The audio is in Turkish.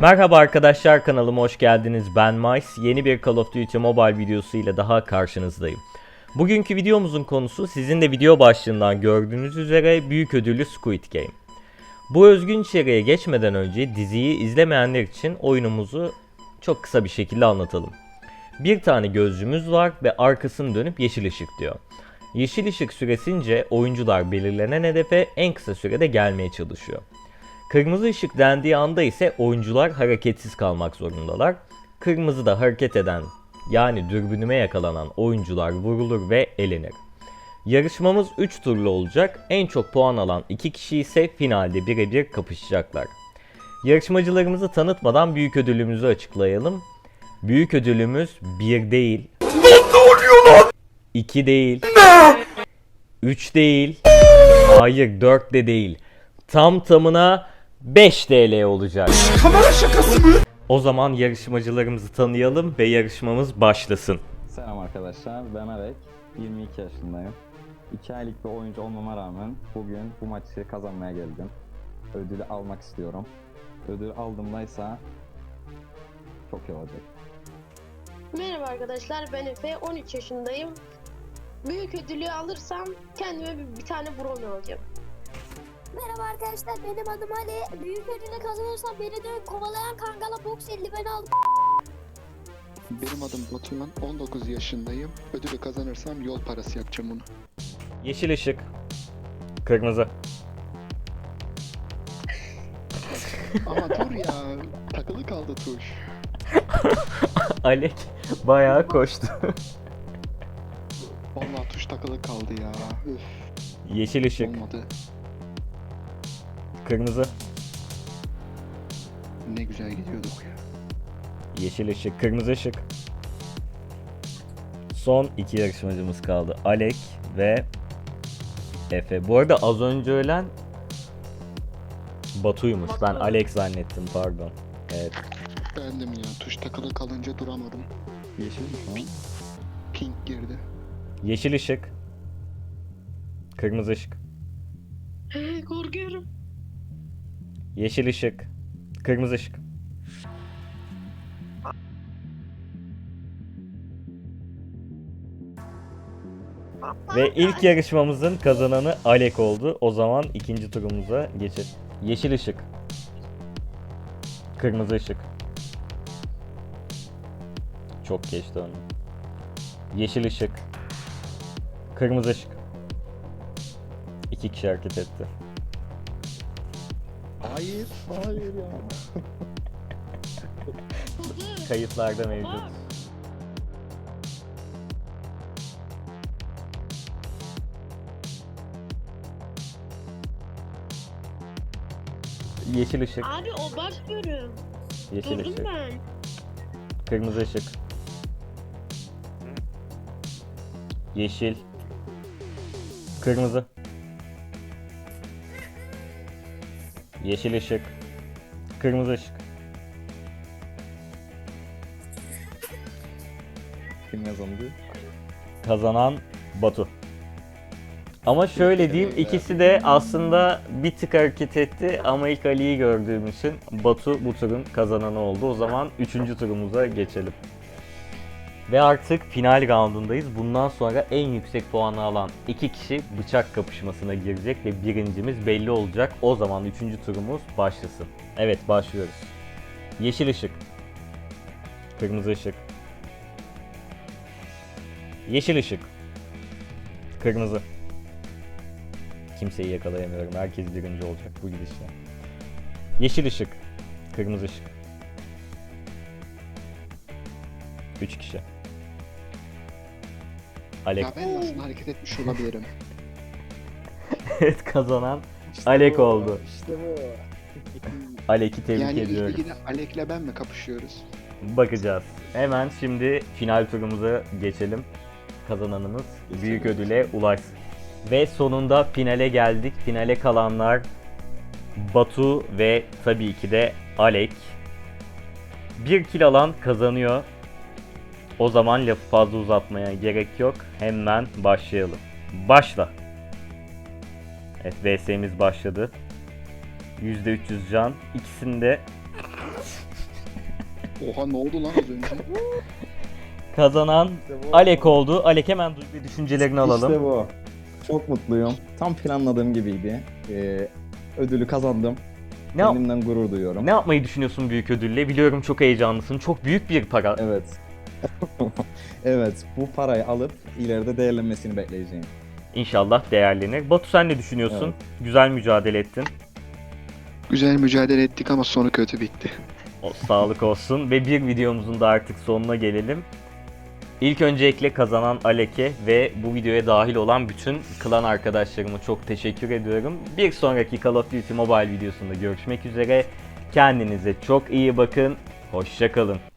Merhaba arkadaşlar kanalıma hoş geldiniz. Ben Mice. Yeni bir Call of Duty Mobile videosu ile daha karşınızdayım. Bugünkü videomuzun konusu sizin de video başlığından gördüğünüz üzere büyük ödüllü Squid Game. Bu özgün içeriğe geçmeden önce diziyi izlemeyenler için oyunumuzu çok kısa bir şekilde anlatalım. Bir tane gözcümüz var ve arkasını dönüp yeşil ışık diyor. Yeşil ışık süresince oyuncular belirlenen hedefe en kısa sürede gelmeye çalışıyor. Kırmızı ışık dendiği anda ise oyuncular hareketsiz kalmak zorundalar. Kırmızıda hareket eden yani dürbünüme yakalanan oyuncular vurulur ve elenir. Yarışmamız 3 turlu olacak. En çok puan alan 2 kişi ise finalde birebir kapışacaklar. Yarışmacılarımızı tanıtmadan büyük ödülümüzü açıklayalım. Büyük ödülümüz 1 değil. Ne oluyor lan? 2 değil. 3 değil. Hayır 4 de değil. Tam tamına 5 TL olacak. Kamera şakası mı? O zaman yarışmacılarımızı tanıyalım ve yarışmamız başlasın. Selam arkadaşlar, ben Alek. 22 yaşındayım. 2 aylık bir oyuncu olmama rağmen bugün bu maçı kazanmaya geldim. Ödülü almak istiyorum. Ödül aldığımdaysa çok iyi olacak. Merhaba arkadaşlar ben Efe 13 yaşındayım. Büyük ödülü alırsam kendime bir, bir tane brownie alacağım. Merhaba arkadaşlar benim adım Ali. Büyük ödülü kazanırsam beni dövüp kovalayan kangala boks eldiveni aldım. Benim adım Batuhan, 19 yaşındayım. Ödülü kazanırsam yol parası yapacağım onu. Yeşil ışık. Kırmızı. Ama dur ya, takılı kaldı tuş. Alek bayağı koştu. Vallahi tuş takılı kaldı ya. Üf, Yeşil ışık. olmadı. Kırmızı. Ne güzel gidiyorduk ya. Yeşil ışık. Kırmızı ışık. Son iki yarışmacımız kaldı. Alek ve Efe. Bu arada az önce ölen Batu'ymuş. Ben Alek zannettim pardon. Evet. Bendim ya, tuş takılı kalınca duramadım. Yeşil mi? Pink girdi. Yeşil ışık. Kırmızı ışık. Korkuyorum. Yeşil ışık. Kırmızı ışık. Ve ilk yarışmamızın kazananı Alek oldu. O zaman ikinci turumuza geçelim. Yeşil ışık. Kırmızı ışık. Çok geçti onu. Yeşil ışık. Kırmızı ışık. İki kişi hareket etti. Hayır, hayır ya. Kayıtlarda mevcut. Yeşil ışık, Abi o bakmıyorum. yeşil Durdum ışık, ben. kırmızı ışık. Yeşil. Kırmızı. Yeşil ışık. Kırmızı ışık. Kim kazandı? kazanan Batu. Ama şöyle diyeyim ikisi de aslında bir tık hareket etti ama ilk Ali'yi gördüğüm için Batu bu turun kazananı oldu. O zaman 3. turumuza geçelim. Ve artık final roundundayız. Bundan sonra en yüksek puanı alan iki kişi bıçak kapışmasına girecek ve birincimiz belli olacak. O zaman 3. turumuz başlasın. Evet başlıyoruz. Yeşil ışık. Kırmızı ışık. Yeşil ışık. Kırmızı. Kimseyi yakalayamıyorum. Herkes birinci olacak bu gidişle. Yeşil ışık. Kırmızı ışık. 3 kişi. Alek. Ya ben nasıl hareket etmiş olabilirim? evet kazanan Alek oldu. İşte bu. Alek'i tebrik yani ilk ediyorum. ligine Alek'le ben mi kapışıyoruz? Bakacağız. Hemen şimdi final turumuza geçelim. Kazananımız büyük ödüle ulaşsın. Ve sonunda finale geldik. Finale kalanlar Batu ve tabii ki de Alek. Bir kill alan kazanıyor. O zaman lafı fazla uzatmaya gerek yok. Hemen başlayalım. Başla. Evet VS'miz başladı. %300 can. İkisinde Oha ne oldu lan az önce? Kazanan Alek oldu. Alek hemen duygu ve düşüncelerini alalım. İşte bu. Çok mutluyum. Tam planladığım gibiydi. Ee, ödülü kazandım. Ne, yap- Kendimden gurur duyuyorum. ne yapmayı düşünüyorsun büyük ödülle? Biliyorum çok heyecanlısın. Çok büyük bir para. Evet. evet, bu parayı alıp ileride değerlenmesini bekleyeceğim. İnşallah değerlenir. Batu sen ne düşünüyorsun? Güzel mücadele ettin. Güzel mücadele ettik ama sonu kötü bitti. O, sağlık olsun ve bir videomuzun da artık sonuna gelelim. İlk öncelikle kazanan Alek'e ve bu videoya dahil olan bütün klan arkadaşlarıma çok teşekkür ediyorum. Bir sonraki Call of Duty Mobile videosunda görüşmek üzere. Kendinize çok iyi bakın. Hoşçakalın.